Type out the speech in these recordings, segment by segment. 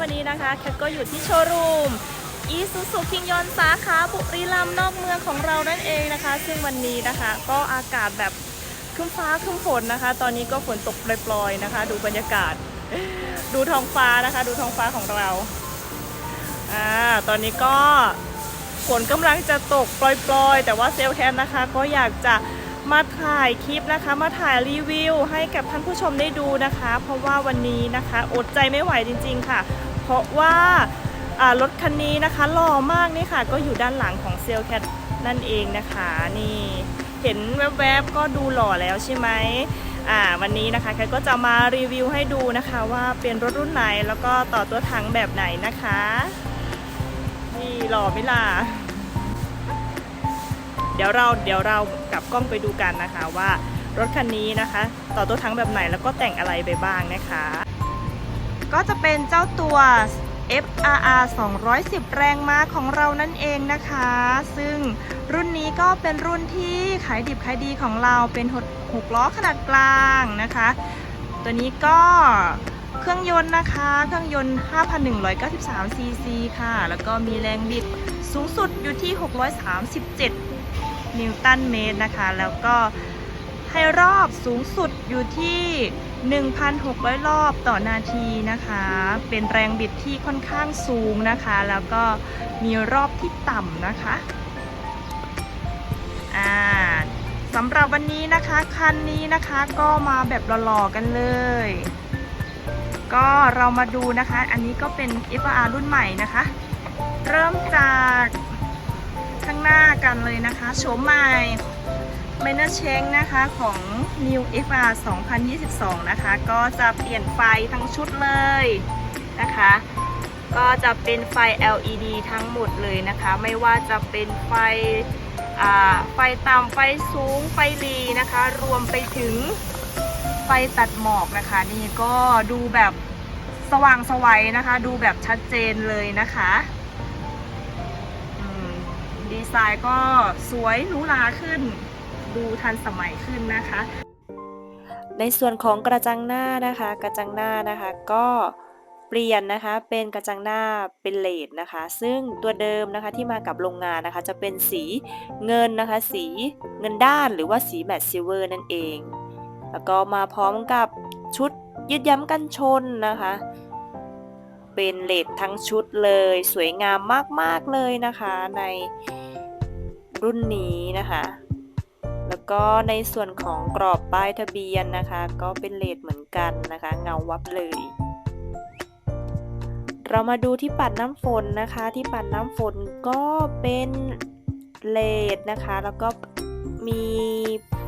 วันนี้นะคะแคทก็อยู่ที่โชว์รูมอีซูซูคิงยอนสาขาบุรีรัมย์นอกเมืองของเรานั่นเองนะคะ ซึ่งวันนี้นะคะก็อากาศแบบครึ้มฟ้าครึ้มฝนนะคะ ตอนนี้ก็ฝนตกปล่อยๆนะคะ ดูบรรยากาศ ดูท้องฟ้านะคะ ดูท้องฟ้าของเราอ่าตอนนี้ก็ฝนกำลังจะตกปล่อยๆ แต่ว่าเซลลแคนนะคะ ก็อยากจะ มาถ่ายคลิปนะคะ มาถ่ายรีวิวให้กับท่านผู้ชมได้ดูนะคะ เพราะว่าวันนี้นะคะอดใจไม่ไหวจริง ๆค่ะ เพราะว่ารถคันนี้นะคะหล่อมากนี่ค่ะ ก็อยู่ด้านหลังของเซลแคทนั่นเองนะคะนี่เห็นแวบๆก็ดูหล่อแล้วใช่ไหมอ่าวันนี้นะคะแคทก็จะมารีวิวให้ดูนะคะว่าเป็นรถรุ่นไหนแล้วก็ต่อตัวถังแบบไหนนะคะนี่หล่อไหม่ล่ะ เดี๋ยวเราเดี๋ยวเรากลับกล้องไปดูกันนะคะว่ารถคันนี้นะคะ ต่อตัวถังแบบไหนแล้วก็แต่งอะไรไปบ้างนะคะ ก็จะเป็นเจ้าตัว FRR 210 แรงม้าของเรานั่นเองนะคะ ซึ่งรุ่นนี้ก็เป็นรุ่นที่ขายดิบขายดีของเราเป็นหกล้อขนาดกลางนะคะ ตัวนี้ก็เครื่องยนต์นะคะ เครื่องยนต์ 5,193 ซีซีค่ะ แล้วก็มีแรงบิดสูงสุดอยู่ที่ 637 นิวตันเมตรนะคะ แล้วก็ให้รอบสูงสุดอยู่ที่ 1,600 รอบต่อนาทีนะคะ เป็นแรงบิดที่ค่อนข้างสูงนะคะ แล้วก็มีรอบที่ต่ำนะคะอ่าสำหรับวันนี้นะคะคันนี้นะคะก็มาแบบหล่อๆกันเลย ก็เรามาดูนะคะ อันนี้ก็เป็น FR รุ่นใหม่นะคะ เริ่มจาก ข้างหน้ากันเลยนะคะโฉมใหม่ m i n o r Change นะคะของ New FR 2022 นะคะ ก็จะเปลี่ยนไฟทั้งชุดเลยนะคะ ก็จะเป็นไฟ LED ทั้งหมดเลยนะคะ ไม่ว่าจะเป็นไฟอ่าไฟต่ำไฟสูงไฟรีนะคะ รวมไปถึงไฟตัดหมอกนะคะ นี่ก็ดูแบบสว่างสวัยนะคะ ดูแบบชัดเจนเลยนะคะ ดีไซน์ก็สวยหรูหราขึ้น ดูทันสมัยขึ้นนะคะ ในส่วนของกระจังหน้านะคะ กระจังหน้านะคะก็เปลี่ยนนะคะเป็นกระจังหน้าเป็นเลดนะคะ ซึ่งตัวเดิมนะคะที่มากับโรงงานนะคะ จะเป็นสีเงินนะคะ สีเงินด้านหรือว่าสีแมตต์ซิลเวอร์นั่นเอง แล้วก็มาพร้อมกับชุดยึดย้ำกันชนนะคะเป็นเลดทั้งชุดเลย สวยงามมาก ๆ เลยนะคะใน รุ่นนี้นะคะ แล้วก็ในส่วนของกรอบป้ายทะเบียนนะคะ ก็เป็นเลดเหมือนกันนะคะ เงาวับเลย เรามาดูที่ปัดน้ำฝนนะคะ ที่ปัดน้ำฝนก็เป็นเลดนะคะ แล้วก็มี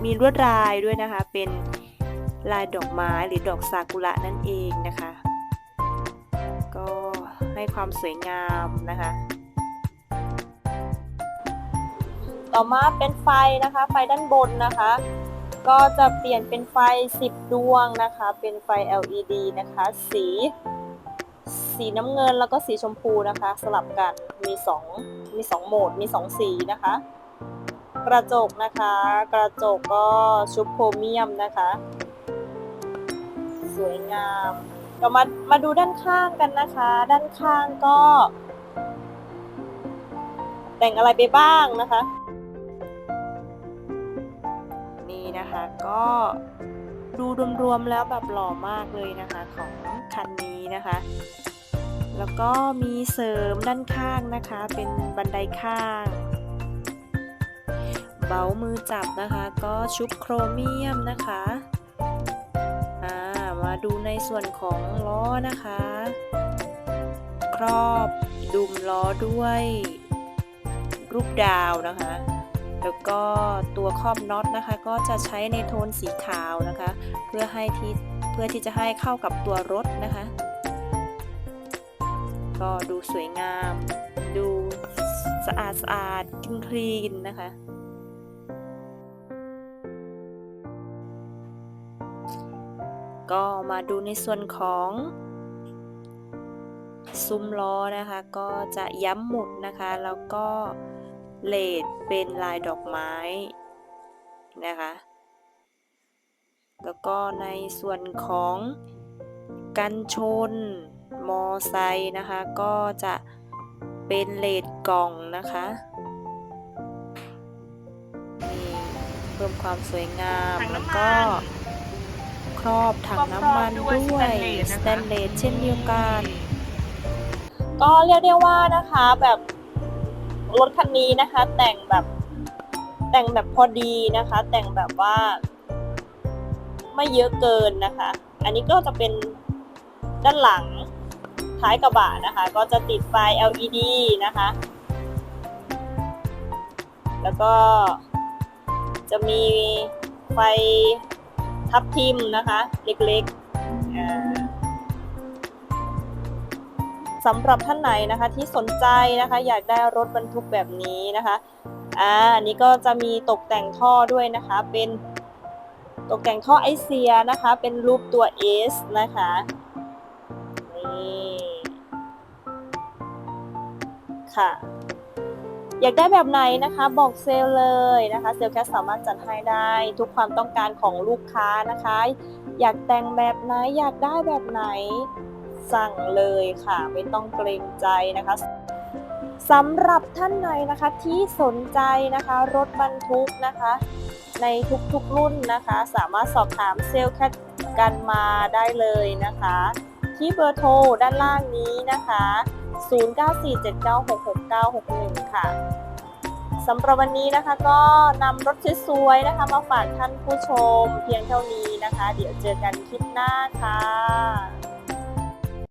มีลวดลายด้วยนะคะ เป็นลายดอกไม้หรือดอกซากุระนั่นเองนะคะ ก็ให้ความสวยงามนะคะ ต่อมาเป็นไฟนะคะ ไฟด้านบนนะคะ ก็จะเปลี่ยนเป็นไฟ 10 ดวงนะคะ เป็นไฟ LED นะคะ สี สีน้ำเงินแล้วก็สีชมพูนะคะ สลับกันมี 2 มี 2 โหมดมี 2 สีนะคะ กระจกนะคะ กระจกก็ชุบโครเมียมนะคะ สวยงามเรามามาดูด้านข้างกันนะคะ ด้านข้างก็ แต่งอะไรไปบ้างนะคะ นะคะ ก็ดูรวมๆแล้วแบบหล่อมากเลยนะคะของคันนี้นะคะ แล้วก็มีเสริมด้านข้างนะคะ เป็นบันไดข้าง เบามือจับนะคะ ก็ชุบโครเมียมนะคะามาดูในส่วนของล้อนะคะ ครอบดุมล้อด้วยรูปดาวนะคะ แล้วก็ตัวครอบน็อตนะคะ ก็จะใช้ในโทนสีขาวนะคะ เพื่อให้ที่เพื่อที่จะให้เข้ากับตัวรถนะคะ ก็ดูสวยงาม ดูสะอาดสะอาดคลีนคลีนนะคะ ก็มาดูในส่วนของซุ้มล้อนะคะ ก็จะย้ำหมุดนะคะแล้วก็ เลดเป็นลายดอกไม้นะคะ แล้วก็ในส่วนของกันชน มอไซค์นะคะ ก็จะเป็นเลดกล่องนะคะนี่เพิ่มความสวยงามถังแล้วน้ำก็มันครอบถังน้ำมันครอบด้วยสสแตแตนนเลเลสสนะคะเช่นเดียวกัน ก็เรียกได้ว่านะคะแบบ รถคันนี้นะคะ แต่งแบบแต่งแบบพอดีนะคะ แต่งแบบว่า ไม่เยอะเกินนะคะ อันนี้ก็จะเป็นด้านหลังท้ายกระบะนะคะ ก็จะติดไฟ LED นะคะ แล้วก็จะมีไฟทับทิมนะคะ เล็กๆอ่า สำหรับท่านไหนนะคะที่สนใจนะคะ อยากได้รถบรรทุกแบบนี้นะคะอ่าอันนี้ก็จะมีตกแต่งท่อด้วยนะคะ เป็นตกแต่งท่อไอเสียนะคะ เป็นรูปตัว S นะคะนี่ค่ะ อยากได้แบบไหนนะคะ บอกเซลเลยนะคะเซลแคสสามารถจัดให้ได้ทุกความต้องการของลูกค้านะคะ อยากแต่งแบบไหนอยากได้แบบไหน สั่งเลยค่ะ ไม่ต้องเกรงใจนะคะสำหรับท่านไหนนะคะที่สนใจนะคะรถบรรทุกนะคะ ในทุกๆรุ่นนะคะ สามารถสอบถามเซลลแคทกันมาได้เลยนะคะ ที่เบอร์โทรด้านล่างนี้นะคะ 0947966961 ค่ะสำหรับวันนี้นะคะก็นำรถสวยๆนะคะ มาฝากท่านผู้ชมเพียงเท่านี้นะคะ เดี๋ยวเจอกันคลิปหน้าค่ะ